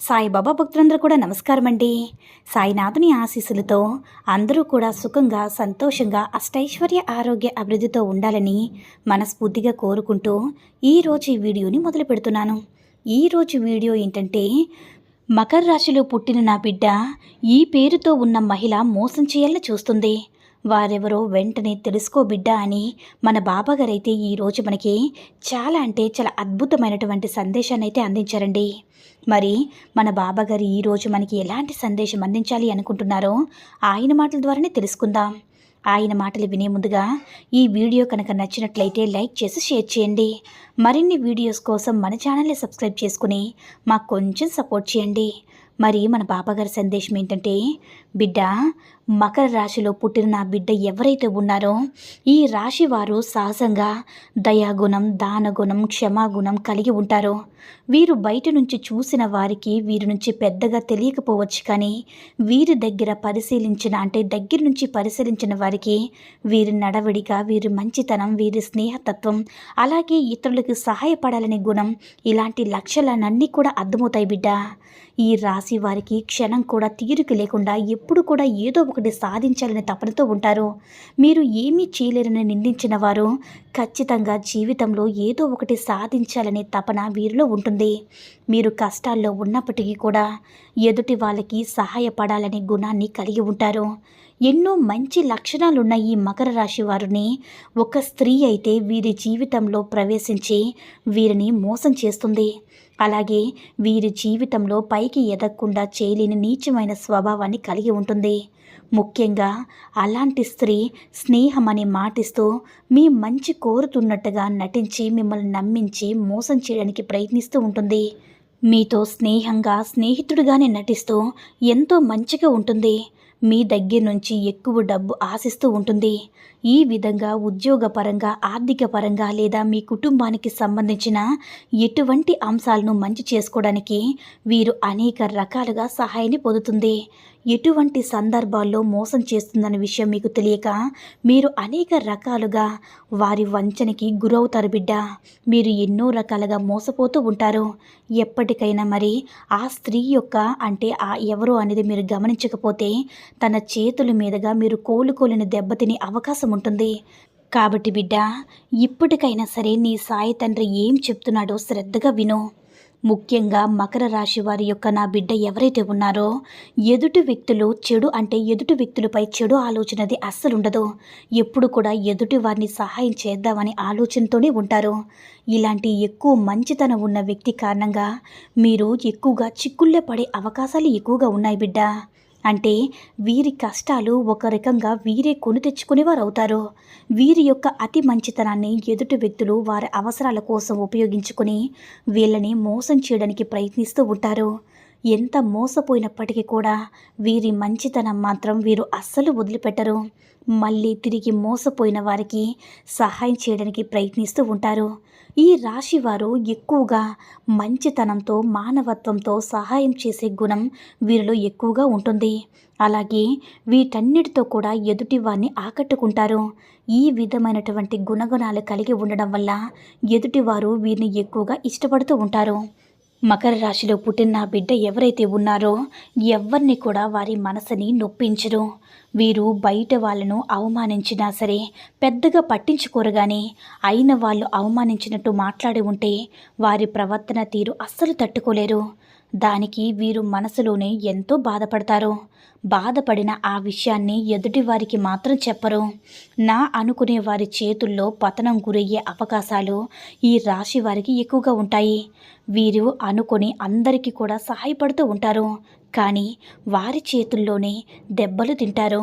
సాయిబాబా భక్తులందరూ కూడా నమస్కారం అండి సాయినాథుని ఆశీస్సులతో అందరూ కూడా సుఖంగా సంతోషంగా అష్టైశ్వర్య ఆరోగ్య అభివృద్ధితో ఉండాలని మనస్ఫూర్తిగా కోరుకుంటూ ఈరోజు ఈ వీడియోని మొదలు పెడుతున్నాను. ఈరోజు వీడియో ఏంటంటే మకర రాశిలో పుట్టిన నా బిడ్డ ఈ పేరుతో ఉన్న మహిళ మోసం చేయాలని చూస్తుంది. వారెవరో వెంటనే తెలుసుకో బిడ్డ అని మన బాబాగారైతే ఈరోజు మనకి చాలా అంటే చాలా అద్భుతమైనటువంటి సందేశాన్ని అయితే అందించారండి. మరి మన బాబాగారు ఈరోజు మనకి ఎలాంటి సందేశం అందించాలి అనుకుంటున్నారో ఆయన మాటల ద్వారానే తెలుసుకుందాం. ఆయన మాటలు వినే ముందుగా ఈ వీడియో కనుక నచ్చినట్లయితే లైక్ చేసి షేర్ చేయండి. మరిన్ని వీడియోస్ కోసం మన ఛానల్ని సబ్స్క్రైబ్ చేసుకుని మాకు కొంచెం సపోర్ట్ చేయండి. మరి మన బాబాగారి సందేశం ఏంటంటే బిడ్డ మకర రాశిలో పుట్టిన నా బిడ్డ ఎవరైతే ఉన్నారో ఈ రాశి వారు సహజంగా దయాగుణం దానగుణం క్షమాగుణం కలిగి ఉంటారు. వీరు బయట నుంచి చూసిన వారికి వీరి నుంచి పెద్దగా తెలియకపోవచ్చు కానీ వీరి దగ్గర పరిశీలించిన అంటే దగ్గర నుంచి పరిశీలించిన వారికి వీరి నడవడిక వీరి మంచితనం వీరి స్నేహతత్వం అలాగే ఇతరులకు సహాయపడాలనే గుణం ఇలాంటి లక్ష్యాలన్నీ కూడా అర్థమవుతాయి బిడ్డ. ఈ రాశి వారికి క్షణం కూడా తీరిక లేకుండా ఎప్పుడు కూడా ఏదో ఒకటి సాధించాలనే తపనతో ఉంటారు. మీరు ఏమీ చేయలేరని నిందించిన వారు ఖచ్చితంగా జీవితంలో ఏదో ఒకటి సాధించాలనే తపన వీరిలో ఉంటుంది. మీరు కష్టాల్లో ఉన్నప్పటికీ కూడా ఎదుటి వాళ్ళకి సహాయపడాలనే గుణాన్ని కలిగి ఉంటారు. ఎన్నో మంచి లక్షణాలున్న ఈ మకర రాశి వారిని ఒక స్త్రీ అయితే వీరి జీవితంలో ప్రవేశించి వీరిని మోసం చేస్తుంది. అలాగే వీరి జీవితంలో పైకి ఎదగకుండా చేయలేని నీచమైన స్వభావాన్ని కలిగి ఉంటుంది. ముఖ్యంగా అలాంటి స్త్రీ స్నేహం అని మాటిస్తూ మీ మంచి కోరుతున్నట్టుగా నటించి మిమ్మల్ని నమ్మించి మోసం చేయడానికి ప్రయత్నిస్తూ ఉంటుంది. మీతో స్నేహంగా స్నేహితుడిగానే నటిస్తూ ఎంతో మంచిగా ఉంటుంది. మీ దగ్గర నుంచి ఎక్కువ డబ్బు ఆశిస్తూ ఉంటుంది. ఈ విధంగా ఉద్యోగపరంగా ఆర్థిక పరంగా లేదా మీ కుటుంబానికి సంబంధించిన ఎటువంటి అంశాలను మంచి చేసుకోవడానికి వీరు అనేక రకాలుగా సహాయాన్ని పొందుతుంది. ఎటువంటి సందర్భాల్లో మోసం చేస్తుందన్న విషయం మీకు తెలియక మీరు అనేక రకాలుగా వారి వంచనకి గురవుతారు బిడ్డ. మీరు ఎన్నో రకాలుగా మోసపోతూ ఉంటారు. ఎప్పటికైనా మరి ఆ స్త్రీ యొక్క అంటే ఆ ఎవరు అనేది మీరు గమనించకపోతే తన చేతుల మీదుగా మీరు కోలుకోలేని దెబ్బతిని అవకాశం ఉంటుంది. కాబట్టి బిడ్డ ఇప్పటికైనా సరే నీ సాయి తండ్రి ఏం చెప్తున్నాడో శ్రద్ధగా విను. ముఖ్యంగా మకర రాశి వారి యొక్క నా బిడ్డ ఎవరైతే ఉన్నారో ఎదుటి వ్యక్తులు చెడు అంటే ఎదుటి వ్యక్తులపై చెడు ఆలోచనది అస్సలు ఉండదు. ఎప్పుడు కూడా ఎదుటి వారిని సహాయం చేద్దామని ఆలోచనతోనే ఉంటారు. ఇలాంటి ఎక్కువ మంచితనం ఉన్న వ్యక్తి కారణంగా మీరు ఎక్కువగా చిక్కుల్లో పడే అవకాశాలు ఎక్కువగా ఉన్నాయి బిడ్డ. అంటే వీరి కష్టాలు ఒక రకంగా వీరే కొని తెచ్చుకునేవారు అవుతారు వీరి యొక్క అతి మంచితనాన్ని ఎదుటి వ్యక్తులు వారి అవసరాల కోసం ఉపయోగించుకొని వీళ్ళని మోసం చేయడానికి ప్రయత్నిస్తూ ఉంటారు. ఎంత మోసపోయినప్పటికీ కూడా వీరి మంచితనం మాత్రం వీరు అస్సలు వదిలిపెట్టరు. మళ్ళీ తిరిగి మోసపోయిన వారికి సహాయం చేయడానికి ప్రయత్నిస్తూ ఉంటారు. ఈ రాశి వారు ఎక్కువగా మంచితనంతో మానవత్వంతో సహాయం చేసే గుణం వీరిలో ఎక్కువగా ఉంటుంది. అలాగే వీటన్నిటితో కూడా ఎదుటి వారిని ఆకట్టుకుంటారు. ఈ విధమైనటువంటి గుణగుణాలు కలిగి ఉండడం వల్ల ఎదుటివారు వీరిని ఎక్కువగా ఇష్టపడుతూ ఉంటారు. మకర రాశిలో పుట్టిన నా బిడ్డ ఎవరైతే ఉన్నారో ఎవరిని కూడా వారి మనసుని నొప్పించరు. వీరు బయట వాళ్ళను అవమానించినా సరే పెద్దగా పట్టించుకోరు కానీ అయిన వాళ్ళు అవమానించినట్టు మాట్లాడి ఉంటే వారి ప్రవర్తన తీరు అస్సలు తట్టుకోలేరు. దానికి వీరు మనసులోనే ఎంతో బాధపడతారు. బాధపడిన ఆ విషయాన్ని ఎదుటి వారికి మాత్రం చెప్పరు. నా అనుకునే వారి చేతుల్లో పతనం గురయ్యే అవకాశాలు ఈ రాశి వారికి ఎక్కువగా ఉంటాయి. వీరు అనుకొని అందరికీ కూడా సహాయపడుతూ ఉంటారు. కానీ వారి చేతుల్లోనే దెబ్బలు తింటారు.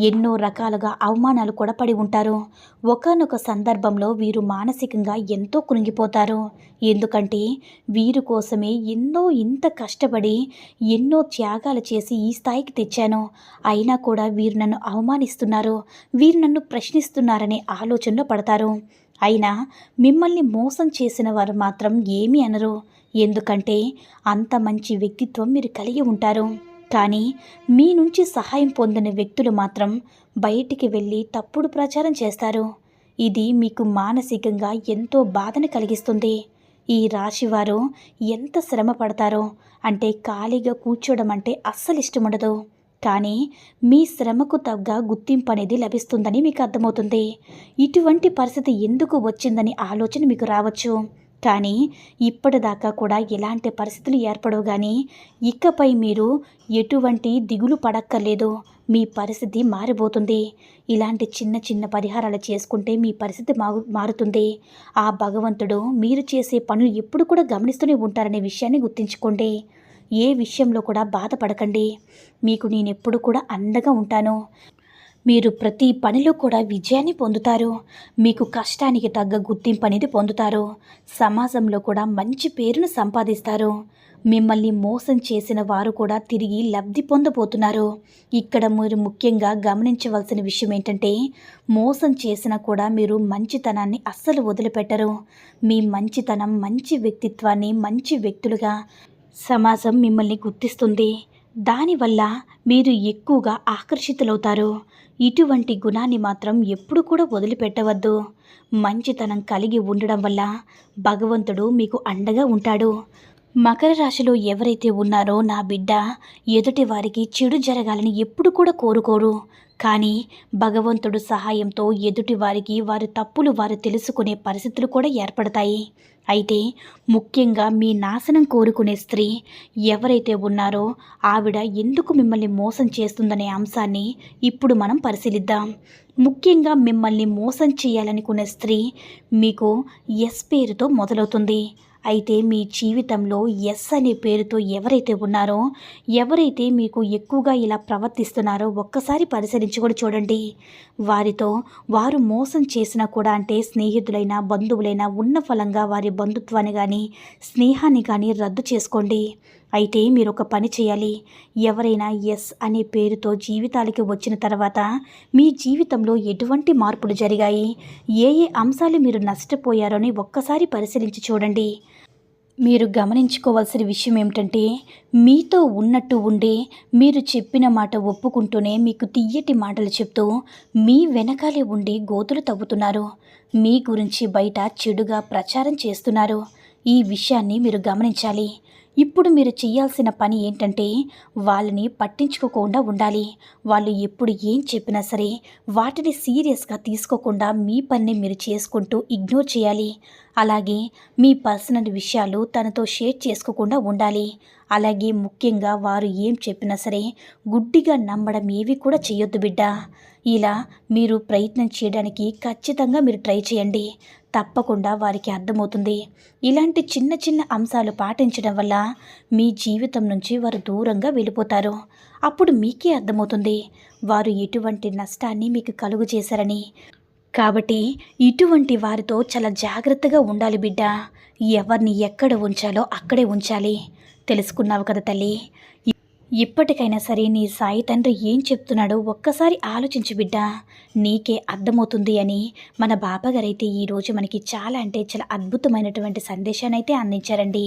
ఎన్నో రకాలుగా అవమానాలు కూడా పడి ఉంటారు. ఒకానొక సందర్భంలో వీరు మానసికంగా ఎంతో కృంగిపోతారు. ఎందుకంటే వీరి కోసమే ఎన్నో ఇంత కష్టపడి ఎన్నో త్యాగాలు చేసి ఈ స్థాయికి తెచ్చాను. అయినా కూడా వీరు నన్ను అవమానిస్తున్నారు. వీరు నన్ను ప్రశ్నిస్తున్నారనే ఆలోచనలో పడతారు. అయినా మిమ్మల్ని మోసం చేసిన వారు మాత్రం ఏమీ అనరు. ఎందుకంటే అంత మంచి వ్యక్తిత్వం మీరు కలిగి ఉంటారు. కానీ మీ నుంచి సహాయం పొందిన వ్యక్తులు మాత్రం బయటికి వెళ్ళి తప్పుడు ప్రచారం చేస్తారు. ఇది మీకు మానసికంగా ఎంతో బాధను కలిగిస్తుంది. ఈ రాశివారు ఎంత శ్రమ పడతారో అంటే ఖాళీగా కూర్చోవడం అంటే అస్సలు ఇష్టముండదు కానీ మీ శ్రమకు తగ్గ గుర్తింపు అనేది లభిస్తుందని మీకు అర్థమవుతుంది. ఇటువంటి పరిస్థితి ఎందుకు వచ్చిందని ఆలోచన మీకు రావచ్చు. కానీ ఇప్పటిదాకా కూడా ఎలాంటి పరిస్థితులు ఏర్పడవు కానీ ఇకపై మీరు ఎటువంటి దిగులు పడక్కర్లేదు. మీ పరిస్థితి మారిపోతుంది. ఇలాంటి చిన్న చిన్న పరిహారాలు చేసుకుంటే మీ పరిస్థితి మారు మారుతుంది. ఆ భగవంతుడు మీరు చేసే పనులు ఎప్పుడు కూడా గమనిస్తూనే ఉంటారనే విషయాన్ని గుర్తుంచుకోండి. ఏ విషయంలో కూడా బాధపడకండి. మీకు నేను ఎప్పుడు కూడా అండగా ఉంటాను. మీరు ప్రతి పనిలో కూడా విజయాన్ని పొందుతారు. మీకు కష్టానికి తగ్గ గుర్తింపు అనేది పొందుతారు. సమాజంలో కూడా మంచి పేరును సంపాదిస్తారు. మిమ్మల్ని మోసం చేసిన వారు కూడా తిరిగి లబ్ధి పొందబోతున్నారు. ఇక్కడ మీరు ముఖ్యంగా గమనించవలసిన విషయం ఏంటంటే మోసం చేసినా కూడా మీరు మంచితనాన్ని అస్సలు వదిలిపెట్టరు. మీ మంచితనం మంచి వ్యక్తిత్వాన్ని మంచి వ్యక్తులుగా సమాజం మిమ్మల్ని గుర్తిస్తుంది. దానివల్ల మీరు ఎక్కువగా ఆకర్షితులవుతారు. ఇటువంటి గుణాన్ని మాత్రం ఎప్పుడు కూడా వదిలిపెట్టవద్దు. మంచితనం కలిగి ఉండడం వల్ల భగవంతుడు మీకు అండగా ఉంటాడు. మకర రాశిలో ఎవరైతే ఉన్నారో నా బిడ్డ ఎదుటి వారికి చెడు జరగాలని ఎప్పుడు కూడా కోరుకోరు. కానీ భగవంతుడు సహాయంతో ఎదుటి వారికి వారి తప్పులు వారు తెలుసుకునే పరిస్థితులు కూడా ఏర్పడతాయి. అయితే ముఖ్యంగా మీ నాశనం కోరుకునే స్త్రీ ఎవరైతే ఉన్నారో ఆవిడ ఎందుకు మిమ్మల్ని మోసం చేస్తుందనే అంశాన్ని ఇప్పుడు మనం పరిశీలిద్దాం. ముఖ్యంగా మిమ్మల్ని మోసం చేయాలనుకునే స్త్రీ మీకు ఎస్ పేరుతో మొదలవుతుంది. అయితే మీ జీవితంలో ఎస్ అనే పేరుతో ఎవరైతే ఉన్నారో ఎవరైతే మీకు ఎక్కువగా ఇలా ప్రవర్తిస్తున్నారో ఒక్కసారి పరిశీలించి కూడా చూడండి. వారితో వారు మోసం చేసినా కూడా అంటే స్నేహితులైనా బంధువులైనా ఉన్న ఫలంగా వారి బంధుత్వాన్ని కానీ స్నేహాన్ని కానీ రద్దు చేసుకోండి. అయితే మీరు ఒక పని చేయాలి. ఎవరైనా ఎస్ అనే పేరుతో జీవితాలకి వచ్చిన తర్వాత మీ జీవితంలో ఎటువంటి మార్పులు జరిగాయి? ఏ ఏ అంశాలు మీరు నష్టపోయారో అని ఒక్కసారి పరిశీలించి చూడండి. మీరు గమనించుకోవాల్సిన విషయం ఏమిటంటే మీతో ఉన్నట్టు ఉండి మీరు చెప్పిన మాట ఒప్పుకుంటూనే మీకు తియ్యటి మాటలు చెప్తూ మీ వెనకాలే ఉండి గోతులు తవ్వుతున్నారు. మీ గురించి బయట చెడుగా ప్రచారం చేస్తున్నారు. ఈ విషయాన్ని మీరు గమనించాలి. ఇప్పుడు మీరు చేయాల్సిన పని ఏంటంటే వాళ్ళని పట్టించుకోకుండా ఉండాలి. వాళ్ళు ఎప్పుడు ఏం చెప్పినా సరే వాటిని సీరియస్గా తీసుకోకుండా మీ పనిని మీరు చేసుకుంటూ ఇగ్నోర్ చేయాలి. అలాగే మీ పర్సనల్ విషయాలు తనతో షేర్ చేసుకోకుండా ఉండాలి. అలాగే ముఖ్యంగా వారు ఏం చెప్పినా సరే గుడ్డిగా నమ్మడం ఏవి కూడా చేయొద్దు బిడ్డ. ఇలా మీరు ప్రయత్నం చేయడానికి ఖచ్చితంగా మీరు ట్రై చేయండి. తప్పకుండా వారికి అర్థమవుతుంది. ఇలాంటి చిన్న చిన్న అంశాలు పాటించడం వల్ల మీ జీవితం నుంచి వారు దూరంగా వెళ్ళిపోతారు. అప్పుడు మీకే అర్థమవుతుంది. వారు ఎటువంటి నష్టాన్ని మీకు కలుగు చేశారని. కాబట్టి ఇటువంటి వారితో చాలా జాగ్రత్తగా ఉండాలి బిడ్డ. ఎవరిని ఎక్కడ ఉంచాలో అక్కడే ఉంచాలి. తెలుసుకున్నావు కదా తల్లి. ఇప్పటికైనా సరే నీ సాయి తండ్రి ఏం చెప్తున్నాడో ఒక్కసారి ఆలోచించు బిడ్డ. నీకే అర్థమవుతుంది అని మన బాబాగారైతే ఈరోజు మనకి చాలా అంటే చాలా అద్భుతమైనటువంటి సందేశాన్ని అయితే అందించారండి.